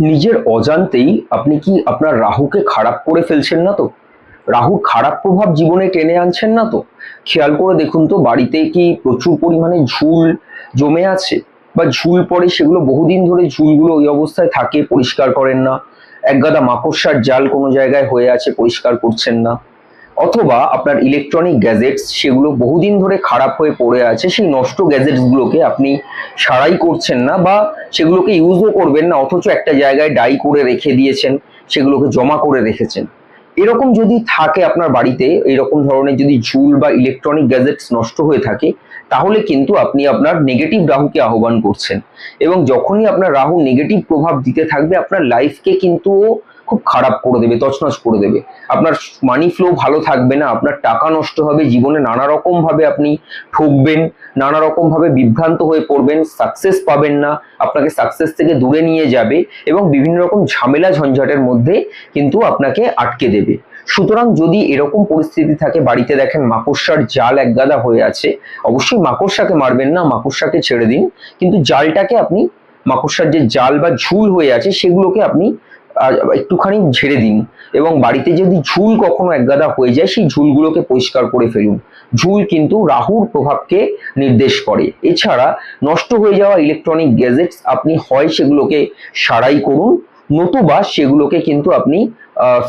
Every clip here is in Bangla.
নিজের অজান্তেই আপনি কি আপনার রাহুকে খারাপ করে ফেলছেন না তো? রাহুর খারাপ প্রভাব জীবনে টেনে আনছেন না তো? খেয়াল করে দেখুন তো, বাড়িতে কি প্রচুর পরিমাণে ঝুল জমে আছে? বা ঝুল পড়ে সেগুলো বহুদিন ধরে ঝুলগুলো ওই অবস্থায় থাকে, পরিষ্কার করেন না। একগাদা মাকড়সার জাল কোনো জায়গায় হয়ে আছে, পরিষ্কার করছেন না। অথবা আপনার ইলেকট্রনিক গ্যাজেটস সেগুলো বহুদিন ধরে খারাপ হয়ে পড়ে আছে, সেই নষ্ট গ্যাজেটসগুলোকে আপনি সারাই করছেন না বা সেগুলোকে ইউজও করবেন না, অথচ একটা জায়গায় ডাই করে রেখে দিয়েছেন, সেগুলোকে জমা করে রেখেছেন। এরকম যদি থাকে আপনার বাড়িতে, এরকম ধরনের যদি ঝুল বা ইলেকট্রনিক গ্যাজেটস নষ্ট হয়ে থাকে, তাহলে কিন্তু আপনি আপনার নেগেটিভ রাহুকে আহ্বান করছেন। এবং যখনই আপনার রাহু নেগেটিভ প্রভাব দিতে থাকবে, আপনার লাইফকে কিন্তু খুব খারাপ করে দেবে, তছনছ করে দেবে। আপনার মানি ফ্লো ভালো থাকবে না, আপনার টাকা নষ্ট হবে, জীবনে নানা রকম ভাবে আপনি ঠকবেন নানা রকম ভাবে বিভ্রান্ত হয়ে পড়বেন সাকসেস পাবেন না, আপনাকে সাকসেস থেকে দূরে নিয়ে যাবে এবং বিভিন্ন রকম ঝামেলা ঝঞ্ঝাটের মধ্যে কিন্তু আপনাকে আটকে দেবে। সুতরাং যদি এরকম পরিস্থিতি থাকে, বাড়িতে দেখেন মাকড়সার জাল একগাদা হয়ে আছে, অবশ্যই মাকড়সাকে মারবেন না, মাকড়সাকে ছেড়ে দিন। কিন্তু জালটাকে আপনি, মাকড়সার যে জাল বা ঝুল হয়ে আছে, সেগুলোকে আপনি একটুখানি ঝেড়ে দিন। এবং বাড়িতে যদি ঝুল কখনো একগাদা হয়ে যায়, সেই ঝুলগুলোকে পরিষ্কার করে ফেলুন। ঝুল কিন্তু রাহুর প্রভাবকে নির্দেশ করে। এছাড়া নষ্ট হয়ে যাওয়া ইলেকট্রনিক গ্যাজেটস আপনি হয় সেগুলোকে সারাই করুন, নতুবা সেগুলোকে কিন্তু আপনি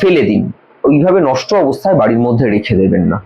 ফেলে দিন। ওইভাবে নষ্ট অবস্থায় বাড়ির মধ্যে রেখে দেবেন না।